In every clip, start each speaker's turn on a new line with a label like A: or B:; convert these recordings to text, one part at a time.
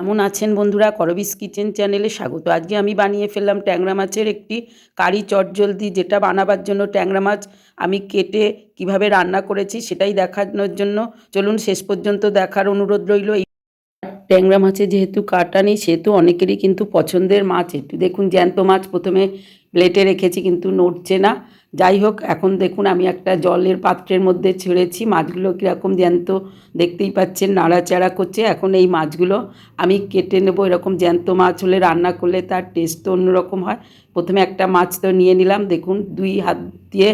A: কেমন আছেন বন্ধুরা? করবিস কিচেন চ্যানেলে স্বাগত। আজকে আমি বানিয়ে ফেললাম ট্যাংরা মাছের একটি কারি চটজলদি, যেটা বানাবার জন্য ট্যাংরা মাছ আমি কেটে কীভাবে রান্না করেছি সেটাই দেখানোর জন্য। চলুন শেষ পর্যন্ত দেখার অনুরোধ রইল। ট্যাংরা মাছে যেহেতু কাটা নেই, সেহেতু অনেকেরই কিন্তু পছন্দের মাছ। একটু দেখুন জ্যান্ত মাছ। প্রথমে প্লেটে রেখেছি, কিন্তু নড়ছে না। যাই হোক, এখন দেখুন, আমি একটা জলের পাত্রের মধ্যে ছেড়েছি। মাছগুলো কীরকম জ্যান্ত দেখতেই পাচ্ছেন, নাড়াচাড়া করছে। এখন এই মাছগুলো আমি কেটে নেব। এরকম জ্যান্ত মাছ হলে রান্না করলে তার টেস্ট তো অন্যরকম হয়। প্রথমে একটা মাছ তো নিয়ে নিলাম। দেখুন, দুই হাত দিয়ে,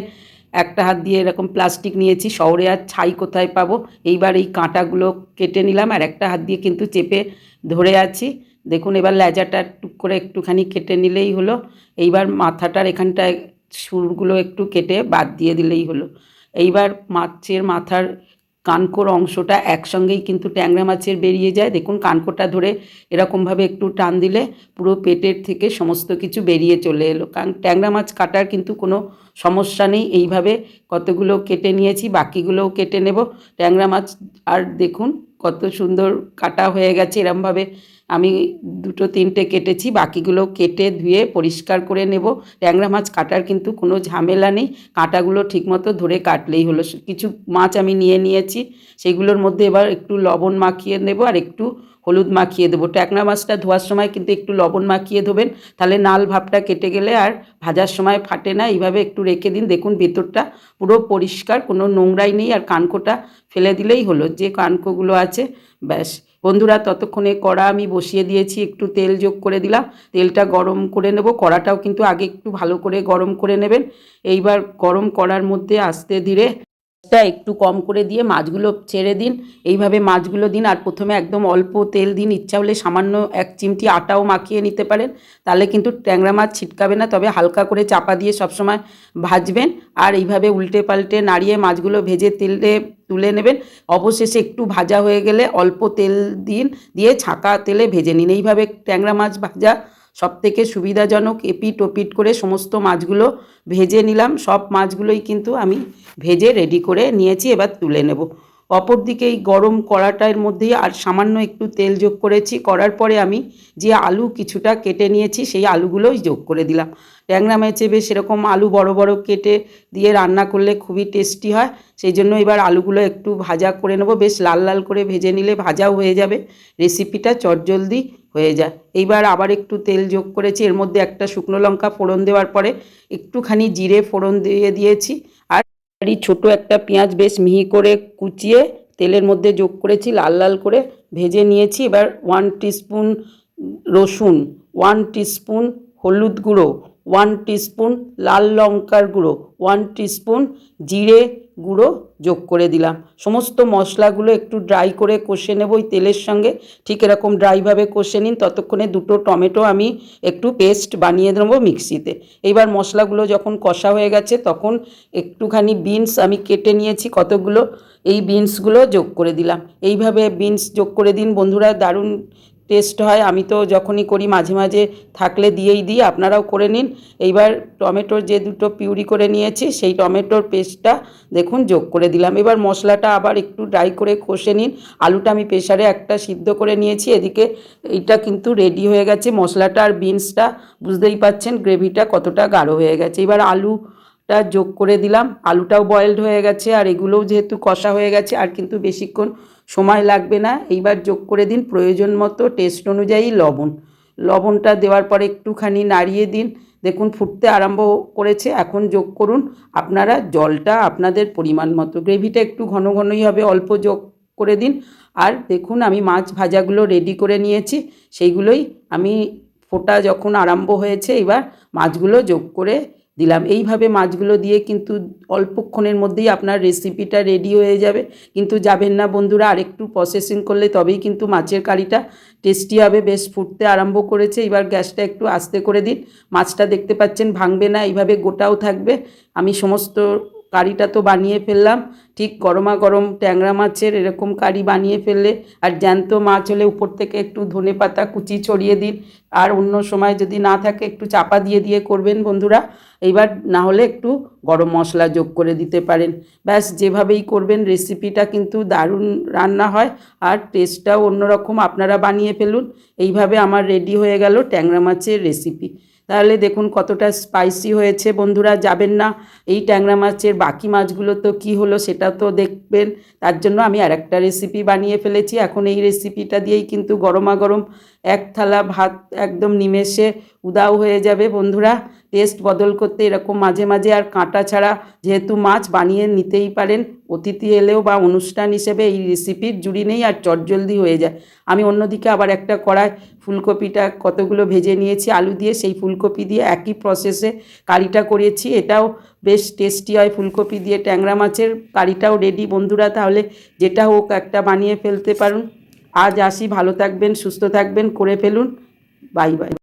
A: একটা হাত দিয়ে এরকম প্লাস্টিক নিয়েছি। শহরে আর ছাই কোথায় পাবো? এইবার এই কাঁটাগুলো কেটে নিলাম আর একটা হাত দিয়ে কিন্তু চেপে ধরে আছি। দেখুন, এবার লেজাটা টুক করে একটুখানি কেটে নিলেই হলো। এইবার মাথাটার এখানটায় সুরগুলো একটু কেটে বাদ দিয়ে দিলেই হলো। এইবার মাছের মাথার কানকোর অংশটা একসঙ্গেই কিন্তু ট্যাংরা মাছের বেরিয়ে যায়। দেখুন কানকোটা ধরে এরকমভাবে একটু টান দিলে পুরো পেটের থেকে সমস্ত কিছু বেরিয়ে চলে এলো। কারণ ট্যাংরা মাছ কাটার কিন্তু কোনো সমস্যা নেই। এইভাবে কতগুলো কেটে নিয়েছি, বাকিগুলোও কেটে নেব। ট্যাংরা মাছ আর দেখুন, কত সুন্দর কাটা হয়ে গেছে এরমভাবে। আমি দুটো তিনটে কেটেছি, বাকিগুলো কেটে ধুয়ে পরিষ্কার করে নেব। ট্যাংরা মাছ কাটার কিন্তু কোনো ঝামেলা নেই, কাঁটাগুলো ঠিকমতো ধরে কাটলেই হলো। কিছু মাছ আমি নিয়ে নিয়েছি, সেগুলোর মধ্যে এবার একটু লবণ মাখিয়ে নেব আর একটু হলুদ মাখিয়ে দেবো। ট্যাংরা মাছটা ধোয়ার সময় কিন্তু একটু লবণ মাখিয়ে ধোবেন, তাহলে নাল ভাবটা কেটে গেলে আর ভাজার সময় ফাটে না। এইভাবে একটু রেখে দিন, দেখুন ভেতরটা পুরো পরিষ্কার, কোনো নোংরাই নেই আর কানকোটা ফেলে দিলেই হলো। যে কানকোগুলো আছে, ব্যাস। বন্ধুরা, ততক্ষণে কড়া আমি বসিয়ে দিয়েছি, একটু তেল যোগ করে দিলাম। তেলটা গরম করে নেব। কড়াটাও কিন্তু আগে একটু ভালো করে গরম করে নেবেন। এইবার গরম করার মধ্যে আস্তে ধীরে টা একটু কম করে দিয়ে মাছগুলো ছেড়ে দিন। এইভাবে মাছগুলো দিন আর প্রথমে একদম অল্প তেল দিন। ইচ্ছা হলে সামান্য এক চিমটি আটাও মাখিয়ে নিতে পারেন। তাহলে কিন্তু ট্যাংরা মাছ ছিটকাবে না। তবে হালকা করে চাপা দিয়ে সবসময় ভাজবেন আর এইভাবে উল্টে পাল্টে নাড়িয়ে মাছগুলো ভেজে তেলে তুলে নেবেন। অবশেষে একটু ভাজা হয়ে গেলে অল্প তেল দিন, দিয়ে ছাঁকা তেলে ভেজে নিন। এইভাবে ট্যাংরা মাছ ভাজা সব থেকে সুবিধাজনক এপিট ওপিট করে সমস্ত মাছগুলো ভেজে নিলাম। সব মাছগুলোই কিন্তু আমি ভেজে রেডি করে নিয়েছি, এবার তুলে নেব। অপর দিকে এই গরম কড়াটার মধ্যেই আর সামান্য একটু তেল যোগ করেছি। করার পরে আমি যে আলু কিছুটা কেটে নিয়েছি, সেই আলুগুলোই যোগ করে দিলাম। ট্যাংরা মাছে বেশ এরকম আলু বড় বড় কেটে দিয়ে রান্না করলে খুবই টেস্টি হয়। সেই জন্য এবার আলুগুলো একটু ভাজা করে নেব। বেশ লাল লাল করে ভেজে নিলে ভাজাও হয়ে যাবে। রেসিপিটা চটজলদি হয়ে যায়। এইবার আবার একটু তেল যোগ করেছি। এর মধ্যে একটা শুকনো লঙ্কা ফোড়ন দেওয়ার পরে একটুখানি জিরে ফোড়ন দিয়ে দিয়েছি। এই ছোটো একটা পেঁয়াজ বেশ মিহি করে কুচিয়ে তেলের মধ্যে যোগ করেছি, লাল লাল করে ভেজে নিয়েছি। এবার ওয়ান টিস্পুন রসুন ওয়ান টিস্পুন হলুদ গুঁড়ো ওয়ান টিস্পুন লাল লঙ্কার গুঁড়ো। ওয়ান টিস্পুন জিরে গুঁড়ো যোগ করে দিলাম। সমস্ত মশলাগুলো একটু ড্রাই করে কষে নেব ওই তেলের সঙ্গে। ঠিক এরকম ড্রাইভাবে কষে নিন, ততক্ষণে দুটো টমেটো আমি একটু পেস্ট বানিয়ে দেবো মিক্সিতে। এইবার মশলাগুলো যখন কষা হয়ে গেছে, তখন একটুখানি বিনস আমি কেটে নিয়েছি কতগুলো, এই বিনসগুলো যোগ করে দিলাম। এইভাবে বিনস যোগ করে দিন বন্ধুরা, দারুণ টেস্ট হয়, আমি তো যখনই করি মাঝে মাঝে থাকলে দিয়েই দিই, আপনারাও করে নিন। এইবার টমেটোর যে দুটো পিউরি করে নিয়েছি, সেই টমেটোর পেস্টটা দেখুন যোগ করে দিলাম। এবার মশলাটা আবার একটু ড্রাই করে কষে নিন। আলুটা আমি প্রেশারে একটা সিদ্ধ করে নিয়েছি, এদিকে এইটা কিন্তু রেডি হয়ে গেছে। মশলাটা আর বিনসটা বুঝতেই পাচ্ছেন, গ্রেভিটা কতটা গাঢ় হয়ে গেছে। এবার আলু টা যোগ করে দিলাম। আলুটাও বয়েলড হয়ে গেছে, আর এগুলোও যেহেতু কষা হয়ে গেছে, আর কিন্তু বেশিক্ষণ সময় লাগবে না, এইবার যোগ করে দিন। প্রয়োজন মতো টেস্ট অনুযায়ী লবণ। লবণটা দেওয়ার পরে একটুখানি নাড়িয়ে দিন। দেখুন, ফুটতে আরম্ভ করেছে। এখন যোগ করুন। আপনারা জলটা আপনাদের পরিমাণ মতো। গ্রেভিটা একটু ঘন ঘনই হবে, অল্প যোগ করে দিন। আর দেখুন, আমি মাছ ভাজাগুলো রেডি করে নিয়েছি। সেইগুলোই আমি ফোটা যখন আরম্ভ হয়েছে এবার মাছগুলো যোগ করে দিলাম। এইভাবে মাছগুলো দিয়ে কিন্তু অল্পক্ষণের মধ্যেই আপনার রেসিপিটা রেডি হয়ে যাবে। কিন্তু যাবেন না বন্ধুরা, আরেকটু প্রসেসিং করলে তবেই কিন্তু মাছের কারিটা টেস্টি হবে। বেশ ফুটতে আরম্ভ করেছে। এবার গ্যাসটা একটু আস্তে করে দিন। মাছটা দেখতে পাচ্ছেন ভাঙবে না, এইভাবে গোটাও থাকবে। আমি সমস্ত কারিটা তো বানিয়ে ফেললাম। ঠিক গরমা গরম ট্যাংরা মাছের এরকম কারি বানিয়ে ফেললে আর জ্যান্ত মাছ হলে উপর থেকে একটু ধনে পাতা কুচি ছড়িয়ে দিন। আর অন্য সময় যদি না থাকে একটু চাপা দিয়ে দিয়ে করবেন বন্ধুরা। এইবার না হলে একটু গরম মশলা যোগ করে দিতে পারেন। ব্যাস, যেভাবেই করবেন রেসিপিটা কিন্তু দারুণ রান্না হয় আর টেস্টটাও অন্যরকম। আপনারা বানিয়ে ফেলুন। এইভাবে আমার রেডি হয়ে গেল ট্যাংরা মাছের রেসিপি। তাহলে দেখুন কতটা স্পাইসি হয়েছে। বন্ধুরা, যাবেন না। এই ট্যাংরা মাছের বাকি মাছগুলো তো কি হলো সেটা তো দেখবেন। তার জন্য আমি আর একটা রেসিপি বানিয়ে ফেলেছি। এখন এই রেসিপিটা দিয়েই কিন্তু গরমা গরম এক থালা ভাত একদম নিমেষে উদাও হয়ে যাবে। বন্ধুরা টেস্ট বদল করতে এরকম মাঝে মাঝে আর কাঁটা ছাড়া যেহেতু মাছ বানিয়ে নিতেই পারেন, অতিথি এলেও বা অনুষ্ঠান হিসেবে এই রেসিপির জুড়ি নেই আর চটজলদি হয়ে যায়। আমি অন্যদিকে আবার একটা কড়াই ফুলকপিটা কতগুলো ভেজে নিয়েছি, আলু দিয়ে সেই ফুলকপি দিয়ে একই প্রসেসে কারিটা করেছি। এটাও বেশ টেস্টি হয় ফুলকপি দিয়ে ট্যাংরা মাছের কারিটাও রেডি বন্ধুরা, তাহলে যেটা হোক একটা বানিয়ে ফেলতে পারুন। আজ আসি, ভালো থাকবেন, সুস্থ থাকবেন, করে ফেলুন। Bye bye.